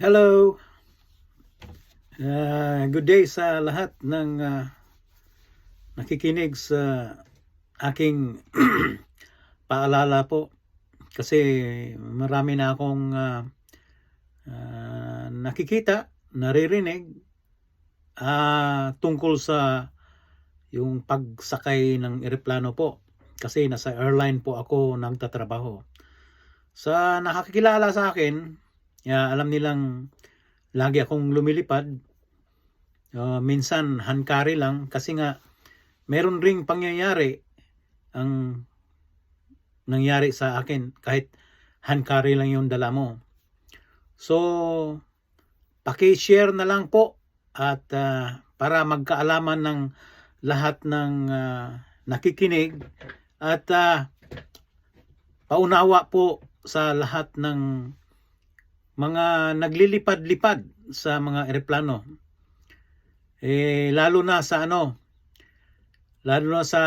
Hello. Uh, good day sa lahat ng uh, nakikinig sa aking paalala po kasi marami na akong uh, uh, nakikita, naririnig uh, tungkol sa yung pagsakay ng eroplano po kasi nasa airline po ako nagtatrabaho. Sa nakakilala sa akin, ya, alam nilang lagi akong lumilipad. Uh, minsan hankari lang kasi nga meron ring pangyayari ang nangyari sa akin kahit hankari lang yung dala mo. So, paki-share na lang po at uh, para magkaalaman ng lahat ng uh, nakikinig at uh, paunawa po sa lahat ng mga naglilipad-lipad sa mga eroplano. Eh, lalo na sa ano, lalo na sa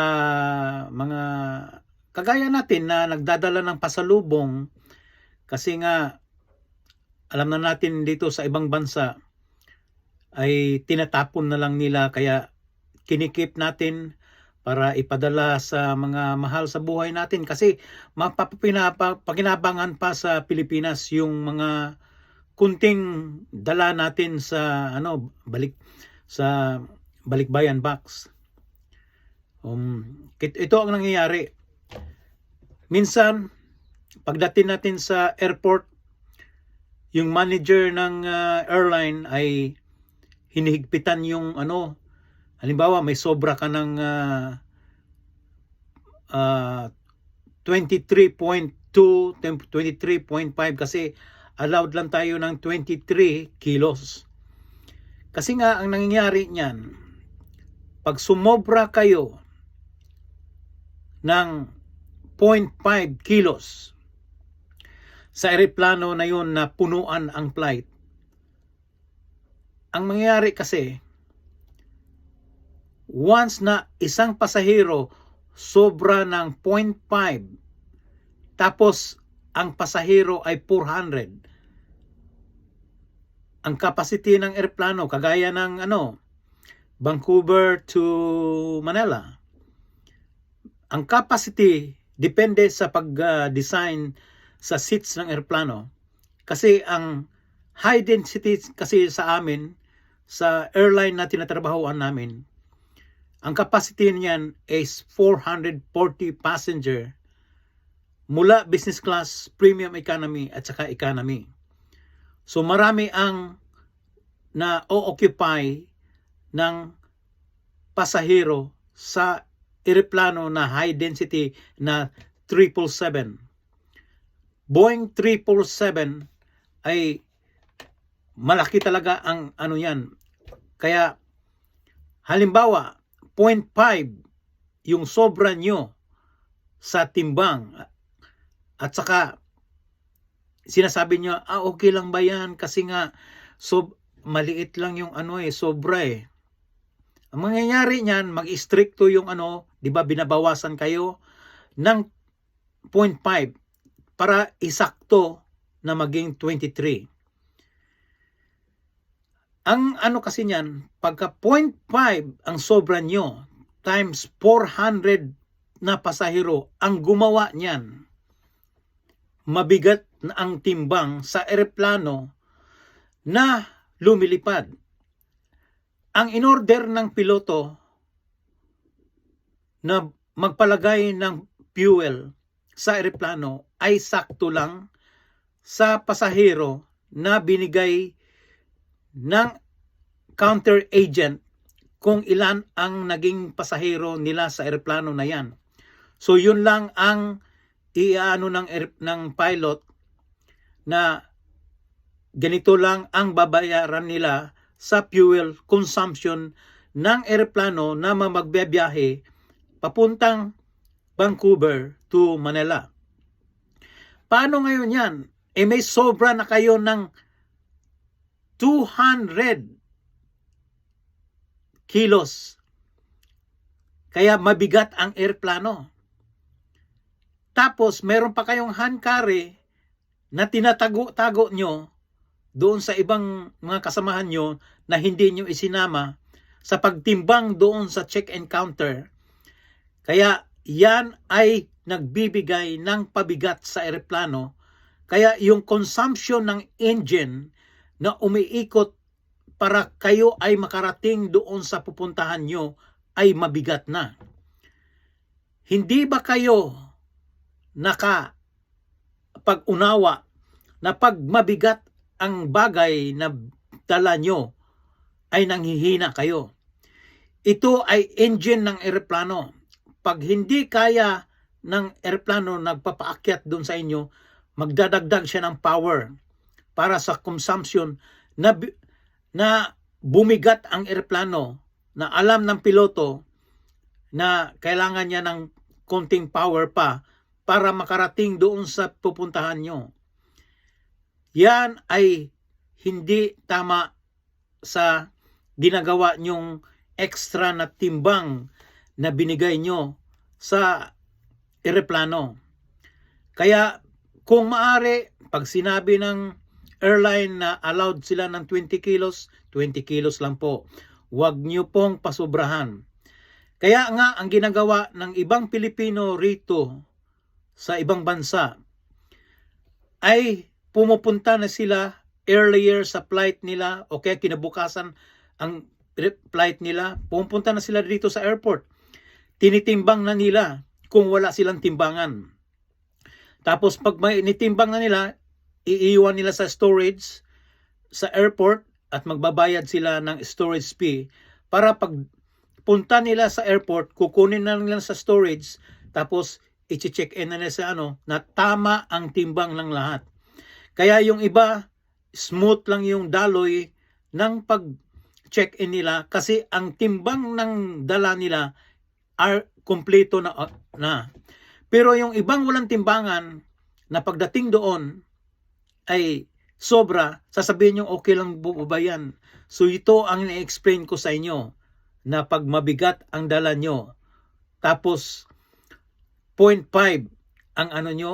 mga kagaya natin na nagdadala ng pasalubong kasi nga alam na natin dito sa ibang bansa ay tinatapon na lang nila kaya kinikip natin para ipadala sa mga mahal sa buhay natin kasi mapapinabangan pa sa Pilipinas yung mga kunting dala natin sa ano balik sa balikbayan box. Um, ito ang nangyayari. Minsan pagdating natin sa airport yung manager ng uh, airline ay hinihigpitan yung ano halimbawa may sobra ka ng uh, uh, 23.2 23.5 kasi allowed lang tayo ng 23 kilos. Kasi nga ang nangyayari niyan, pag sumobra kayo ng 0.5 kilos sa eroplano na yun na punuan ang flight, ang mangyayari kasi, once na isang pasahero sobra ng 0.5 tapos ang pasahero ay 400. Ang capacity ng eroplano kagaya ng ano Vancouver to Manila. Ang capacity depende sa pag-design sa seats ng eroplano. Kasi ang high density kasi sa amin sa airline na tinatrabahoan namin, ang capacity niyan is 440 passenger mula business class, premium economy at saka economy. So marami ang na-occupy ng pasahero sa eroplano na high density na 777. Boeing 777 ay malaki talaga ang ano yan. Kaya halimbawa 0.5 yung sobra nyo sa timbang at saka, sinasabi niya, ah, okay lang ba yan? Kasi nga, so, maliit lang yung ano eh, sobra eh. Ang mangyayari niyan, mag-stricto yung ano, di ba, binabawasan kayo ng 0.5 para isakto na maging 23. Ang ano kasi niyan, pagka 0.5 ang sobra nyo times 400 na pasahero ang gumawa niyan, mabigat na ang timbang sa eroplano na lumilipad. Ang inorder ng piloto na magpalagay ng fuel sa eroplano ay sakto lang sa pasahero na binigay ng counter agent kung ilan ang naging pasahero nila sa eroplano na yan. So yun lang ang iano ng ng pilot na ganito lang ang babayaran nila sa fuel consumption ng eroplano na magbibiyahe papuntang Vancouver to Manila. Paano ngayon yan? Eh may sobra na kayo ng 200 kilos. Kaya mabigat ang eroplano. Tapos, meron pa kayong hand carry na tinatago-tago nyo doon sa ibang mga kasamahan nyo na hindi nyo isinama sa pagtimbang doon sa check-in counter. Kaya yan ay nagbibigay ng pabigat sa eroplano. Kaya yung consumption ng engine na umiikot para kayo ay makarating doon sa pupuntahan nyo ay mabigat na. Hindi ba kayo naka pag-unawa na pag mabigat ang bagay na dala nyo ay nanghihina kayo. Ito ay engine ng eroplano. Pag hindi kaya ng eroplano nagpapaakyat doon sa inyo, magdadagdag siya ng power para sa consumption na, na bumigat ang eroplano na alam ng piloto na kailangan niya ng konting power pa para makarating doon sa pupuntahan nyo. Yan ay hindi tama sa ginagawa nyong extra na timbang na binigay nyo sa eroplano. Kaya kung maari, pag sinabi ng airline na allowed sila ng 20 kilos, 20 kilos lang po. Huwag nyo pong pasubrahan. Kaya nga ang ginagawa ng ibang Pilipino rito sa ibang bansa ay pumupunta na sila earlier sa flight nila o kaya kinabukasan ang flight nila, pumupunta na sila dito sa airport. Tinitimbang na nila kung wala silang timbangan. Tapos pag may nitimbang na nila, iiwan nila sa storage sa airport at magbabayad sila ng storage fee para pag punta nila sa airport, kukunin na nila sa storage tapos i-check in na nila sa ano na tama ang timbang ng lahat. Kaya yung iba smooth lang yung daloy ng pag check in nila kasi ang timbang ng dala nila are kompleto na na. Pero yung ibang walang timbangan na pagdating doon ay sobra, sasabihin nyo okay lang ba yan. So ito ang i-explain ko sa inyo na pag mabigat ang dala nyo, tapos 0.5 ang ano nyo,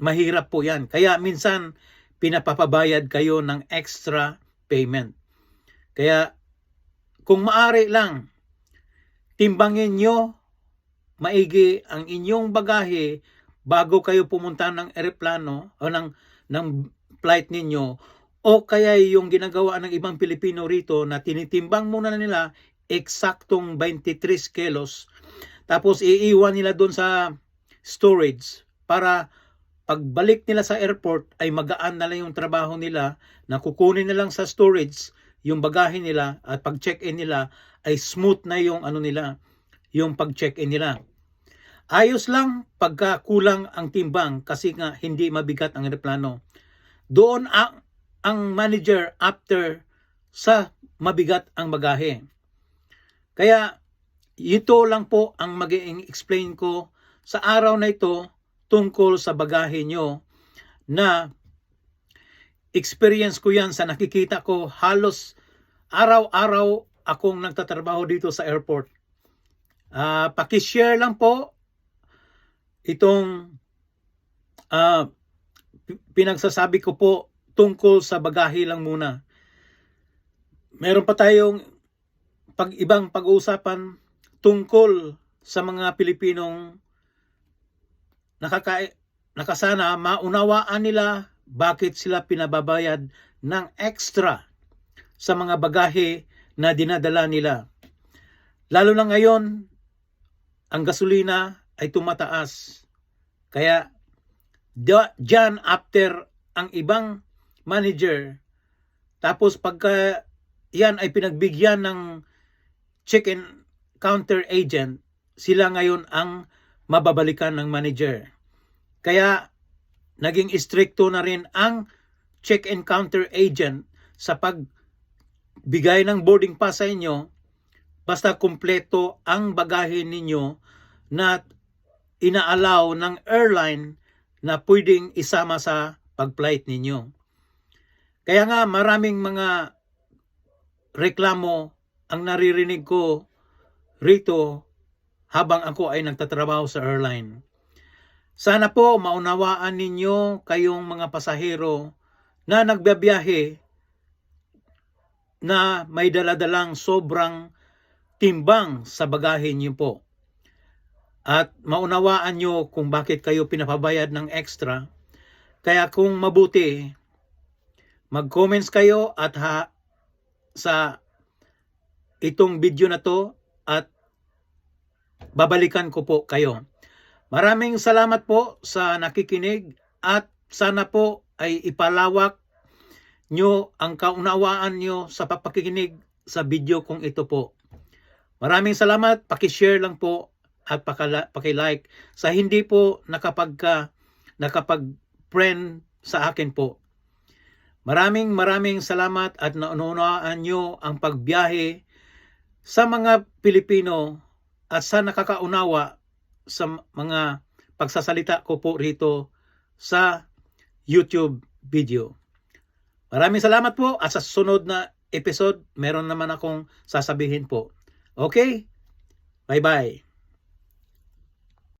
mahirap po yan. Kaya minsan pinapapabayad kayo ng extra payment. Kaya kung maari lang, timbangin nyo maigi ang inyong bagahe bago kayo pumunta ng eroplano o ng, ng flight ninyo o kaya yung ginagawa ng ibang Pilipino rito na tinitimbang muna nila eksaktong 23 kilos tapos iiwan nila doon sa storage para pagbalik nila sa airport ay magaan na lang yung trabaho nila na kukunin na lang sa storage yung bagahe nila at pag check-in nila ay smooth na yung ano nila yung pag check-in nila. Ayos lang pagka kulang ang timbang kasi nga hindi mabigat ang eroplano. Doon ang, ang manager after sa mabigat ang bagahe. Kaya ito lang po ang magiging explain ko sa araw na ito tungkol sa bagahe nyo na experience ko yan sa nakikita ko halos araw-araw akong nagtatrabaho dito sa airport. Uh, pakishare lang po itong uh, pinagsasabi ko po tungkol sa bagahe lang muna. Meron pa tayong pag ibang pag-uusapan tungkol sa mga Pilipinong nakaka nakasana maunawaan nila bakit sila pinababayad ng extra sa mga bagahe na dinadala nila. Lalo na ngayon, ang gasolina ay tumataas. Kaya diyan after ang ibang manager, tapos pagka yan ay pinagbigyan ng check-in counter agent, sila ngayon ang mababalikan ng manager. Kaya naging istrikto na rin ang check-in counter agent sa pagbigay ng boarding pass sa inyo basta kumpleto ang bagahe ninyo na inaalaw ng airline na pwedeng isama sa pag-flight ninyo. Kaya nga maraming mga reklamo ang naririnig ko rito habang ako ay nagtatrabaho sa airline. Sana po maunawaan ninyo kayong mga pasahero na nagbabiyahe na may daladalang sobrang timbang sa bagahe niyo po. At maunawaan nyo kung bakit kayo pinapabayad ng extra. Kaya kung mabuti, mag-comments kayo at ha, sa itong video na to at babalikan ko po kayo. Maraming salamat po sa nakikinig at sana po ay ipalawak nyo ang kaunawaan nyo sa papakikinig sa video kong ito po. Maraming salamat, pakishare lang po at pakilike sa hindi po nakapagka nakapag-friend sa akin po. Maraming maraming salamat at naunawaan nyo ang pagbiyahe sa mga Pilipino at sa nakakaunawa sa mga pagsasalita ko po rito sa YouTube video. Maraming salamat po at sa susunod na episode meron naman akong sasabihin po. Okay? Bye-bye.